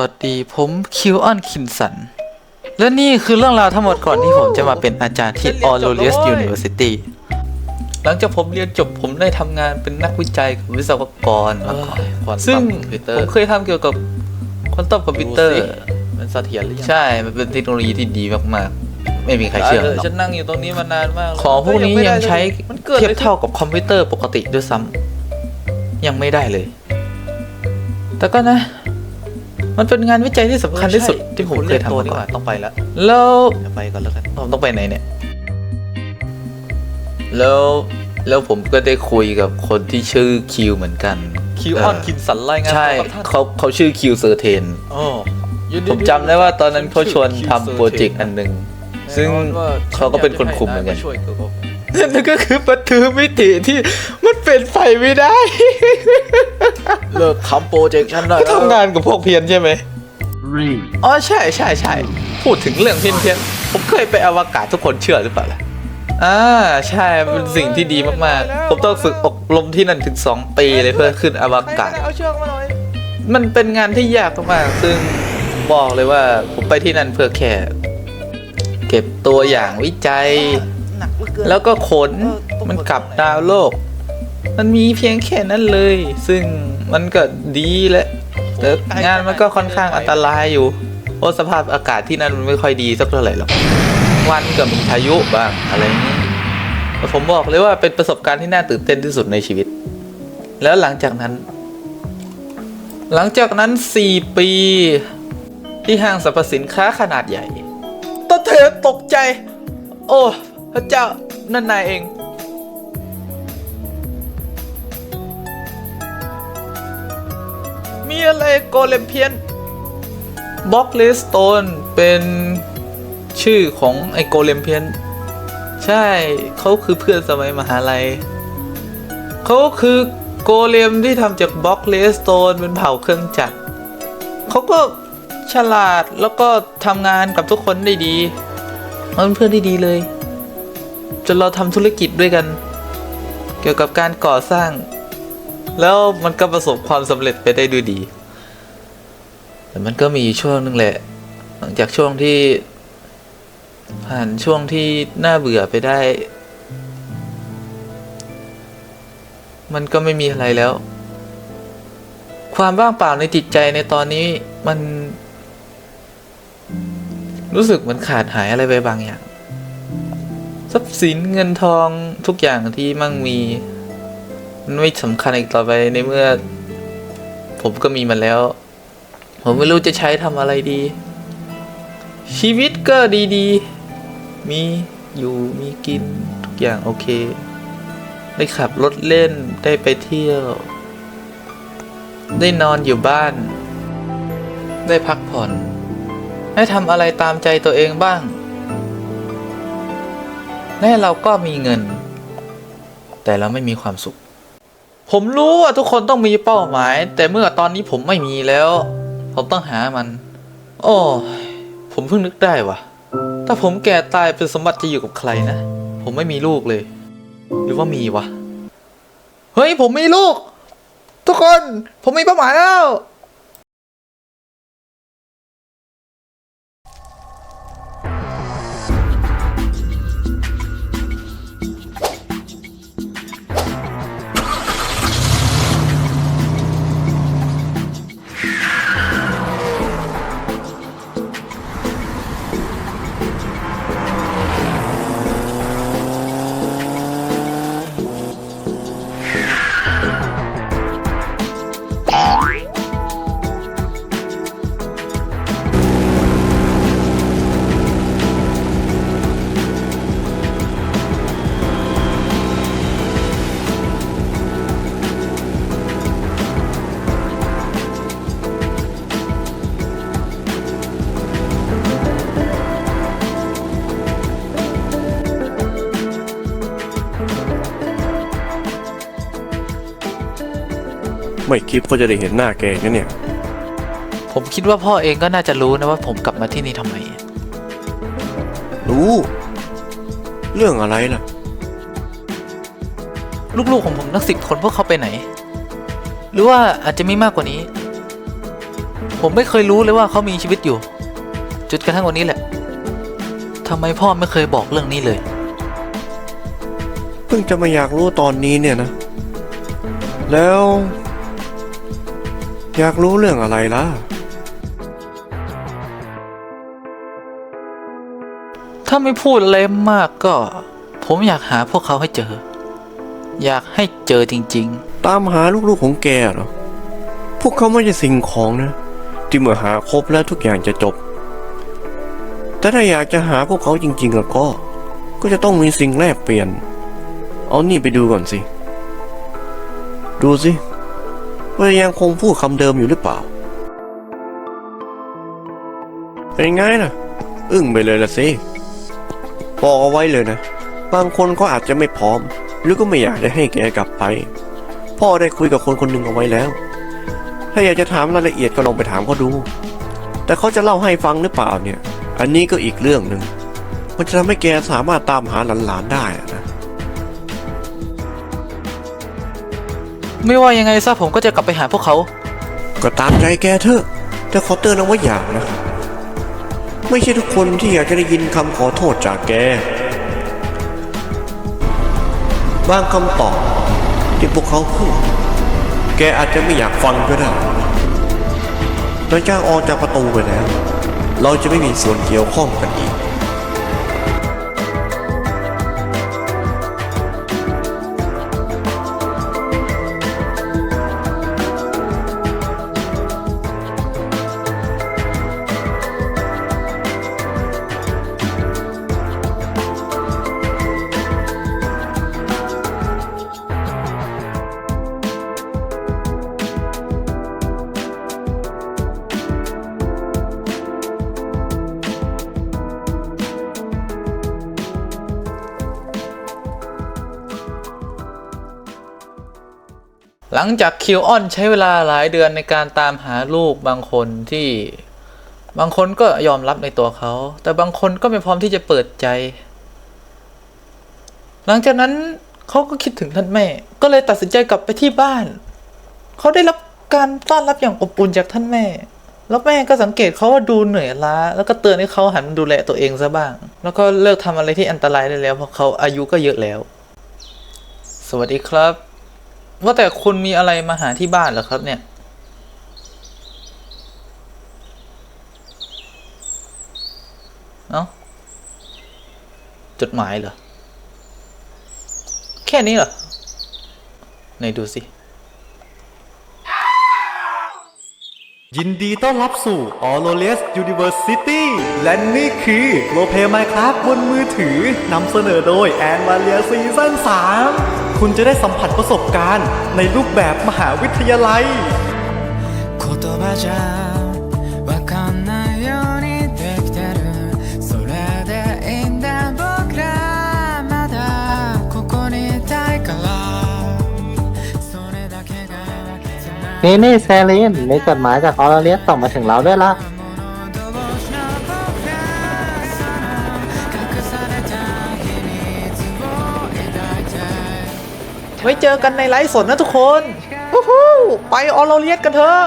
วัสดีผมคิวออนคินสัน และนี่คือเรื่องราวทั้งหมดก่อนที่ผมจะมาเป็นอาจารย์ที่ a l l o r i u s University หลังจากผมเรียนจบผมได้ทำงานเป็นนักวิจัยกับวิศวกรมาก่อนซึ่งผมเคยทำเกี่ยวกับควอนตัมคอมพิวเตอร์ มันเสถียรหรือยังใช่ มันเป็นเทคโนโลยีที่ดีมากๆ ไม่มีใครเชื่อมันหรอกฉันนั่งอยู่ตรงนี้มานานมากแล้วของพวกนี้ยังใช้มันเกิดเทียอะไรบเท่ากับคอมพิวเตอร์ปกติด้วยซ้ำยังไม่ได้เลย แต่ก็นะ มันเป็นงานวิจัยที่สำคัญที่สุดที่ผมเคยทำตัวมาดีก่กอนว่าต้องไปแล้วแล้วเดี๋ยวไปก่อนแล้วกันผมต้องไปไหนเนี่ย แล้วแล้วผมก็ได้คุยกับคนที่ชื่อคิวเหมือนกันคิวออนคินสันรายงานใช่ตัวกับท่านเขาเขาชื่อคิวเซอร์เทนอ๋อยินผมจำได้ว่าตอนนั้นเขาชวนทำโปรเจกต์อันหนึ่งซึ่งแน่นอนว่าเขาก็เป็นคนคุมเหมือนกันช่วยเกี่ยวกับนั่นก็คือประตูมิติที่มันเป็นไฟไม่ได้ เลิกทำโปรเจกต์ฉันได้ก็แล้วทำงานกับพวกเพียนใช่ไหมอ๋อใช่ใช่ใช่พูดถึงเรื่องเพียนเพียนผมเคยไปอวกาศทุกคนเชื่อหรือเปล่าล่ะอ่าใช่เป็นสิ่งที่ดีมากๆ ผมต้องฝึกอบรมที่นั่นถึง 2 ปีเลยเพื่อขึ้นอวกาศเอาเชือกมาหน่อยมันเป็นงานที่ยากมากๆซึ่งบอกเลยว่าผมไปที่นั่นเพื่อแค่เก็บตัวอย่างวิจัย หนักเหลือเกินแล้วก็ขนมันกลับดาวโลก มันมีเพียงแค่นั้นเลย ซึ่งมันก็ดีและ แต่งานมันก็ค่อนข้างอันตรายอยู่เพราะสภาพอากาศที่นั่นมันไม่ค่อยดีสักเท่าไหร่หรอก วันก็มีพายุบ้างอะไรนี้แต่ผมบอกเลยว่าเป็นประสบการณ์ที่น่าตื่นเต้นที่สุดในชีวิต แล้วหลังจากนั้น หลังจากนั้น 4 ปี ที่ห้างสรรพสินค้าขนาดใหญ่ต้นเธอตกใจ โอ้ พระเจ้านั่นนายเอง มีอะไรโกเลมเพียนบล็อกเลสโตนเป็นชื่อของไอโกเลมเพียนใช่เขาคือเพื่อนสมัยมหาลัยเขาคือโกเลมที่ทำจากบล็อกเลสโตนเป็นเผ่าเครื่องจักรเขาก็ฉลาดแล้วก็ทำงานกับทุกคนได้ดีเป็นเพื่อนที่ดีเลย จนเราทำธุรกิจด้วยกัน เกี่ยวกับการก่อสร้าง แล้วมันก็ประสบความสำเร็จไปได้ด้วยดี แต่มันก็มีช่วงหนึงแหละ หลังจากช่วงที่ ผ่านช่วงที่น่าเบื่อไปได้ มันก็ไม่มีอะไรแล้ว ความว่างเปล่าในจิตใจในตอนนี้มัน รู้สึกเหมือนขาดหายอะไรไปบางอย่างทรัพย์สินเงินทองทุกอย่างที่มั่งมีมันไม่สำคัญอีกต่อไปในเมื่อ ผมก็มีมันแล้ว ผมไม่รู้จะใช้ทำอะไรดี ชีวิตก็ดีๆ มีอยู่มีกินทุกอย่างโอเค ได้ขับรถเล่นได้ไปเที่ยว ได้นอนอยู่บ้าน ได้พักผ่อน ได้ทำอะไรตามใจตัวเองบ้างแน่เราก็มีเงิน แต่เราไม่มีความสุข ผมรู้ว่าทุกคนต้องมีเป้าหมาย แต่เมื่อตอนนี้ผมไม่มีแล้ว ผมต้องหามัน โอ้ผมเพิ่งนึกได้ว่ะ ถ้าผมแก่ตายเป็นสมบัติจะอยู่กับใครนะ ผมไม่มีลูกเลย หรือว่ามีวะ เฮ้ย ผมมีลูก ทุกคน ผมมีเป้าหมายแล้ว ไม่คิดว่าจะได้เห็นหน้าแกกันเนี่ย ผมคิดว่าพ่อเองก็น่าจะรู้นะว่าผมกลับมาที่นี่ทำไม รู้ เรื่องอะไรล่ะ ลูกๆของผมทั้งสิบคนพวกเขาไปไหน หรือว่าอาจจะมีมากกว่านี้ ผมไม่เคยรู้เลยว่าเขามีชีวิตอยู่ จุดกระทั่งวันนี้แหละทำไมพ่อไม่เคยบอกเรื่องนี้เลย เพิ่งจะมาอยากรู้ตอนนี้เนี่ยนะ แล้ว อยากรู้เรื่องอะไรล่ะ ถ้าไม่พูดอะไรมากก็ ผมอยากหาพวกเขาให้เจอ อยากให้เจอจริง ตามหาลูกๆของแกเหรอ พวกเขาไม่ใช่สิ่งของนะ ที่เมื่อหาครบแล้วทุกอย่างจะจบ แต่ถ้าอยากจะหาพวกเขาจริง ๆ แล้วก็ ก็จะต้องมีสิ่งแลกเปลี่ยน เอานี่ไปดูก่อนสิ ดูสิ ว่ายังคงพูดคำเดิมอยู่หรือเปล่า เป็นไงล่ะอึ้งไปเลยละสิบอกเอาไว้เลยนะ บางคนก็อาจจะไม่พร้อม หรือก็ไม่อยากจะให้แกกลับไป พ่อได้คุยกับคนคนหนึ่งเอาไว้แล้ว ถ้าอยากจะถามรายละเอียดก็ลองไปถามเขาดู แต่เขาจะเล่าให้ฟังหรือเปล่าเนี่ย อันนี้ก็อีกเรื่องหนึ่งมันจะทำให้แกสามารถตามหาหลานๆได้นะ ไม่ว่ายังไงซะผมก็จะกลับไปหาพวกเขา ก็ตามใจแกเถอะ แต่ขอเตือนเอาไว้อย่างนะ ไม่ใช่ทุกคนที่อยากจะได้ยินคำขอโทษจากแก บางคำตอบที่พวกเขาพูด แกอาจจะไม่อยากฟังก็ได้หลังจากออกจากประตูไปแล้ว เราจะไม่มีส่วนเกี่ยวข้องกันอีก หลังจากคิวออนใช้เวลาหลายเดือนในการตามหาลูกบางคนที่บางคนก็ยอมรับในตัวเขา แต่บางคนก็ไม่พร้อมที่จะเปิดใจ หลังจากนั้นเขาก็คิดถึงท่านแม่ ก็เลยตัดสินใจกลับไปที่บ้าน เขาได้รับการต้อนรับอย่างอบอุ่นจากท่านแม่ แล้วแม่ก็สังเกตเขาว่าดูเหนื่อยล้า แล้วก็เตือนให้เขาหันมาดูแลตัวเองซะบ้าง แล้วก็เลิกทำอะไรที่อันตรายได้แล้วเพราะเขาอายุก็เยอะแล้ว สวัสดีครับ ว่าแต่คุณมีอะไรมาหาที่บ้านเหรอครับเนี่ย เอ้าจดหมายเหรอ แค่นี้เหรอ ไหนดูสิ ยินดีต้อนรับสู่ a u r o l e s University และนี่คือโลเพไมครับบนมือถือนำเสนอโดยแอนวาเลียซีซั่น3คุณจะได้สัมผัสประสบการณ์ในรูปแบบมหาวิทยาลัย นี่นี่แซลินมีจดหมายจากออร์เลียสส่งมาถึงเราด้วยล่ะ ไว้เจอกันในไลฟ์สดนะทุกคนไปออโรเลียสกันเถอะ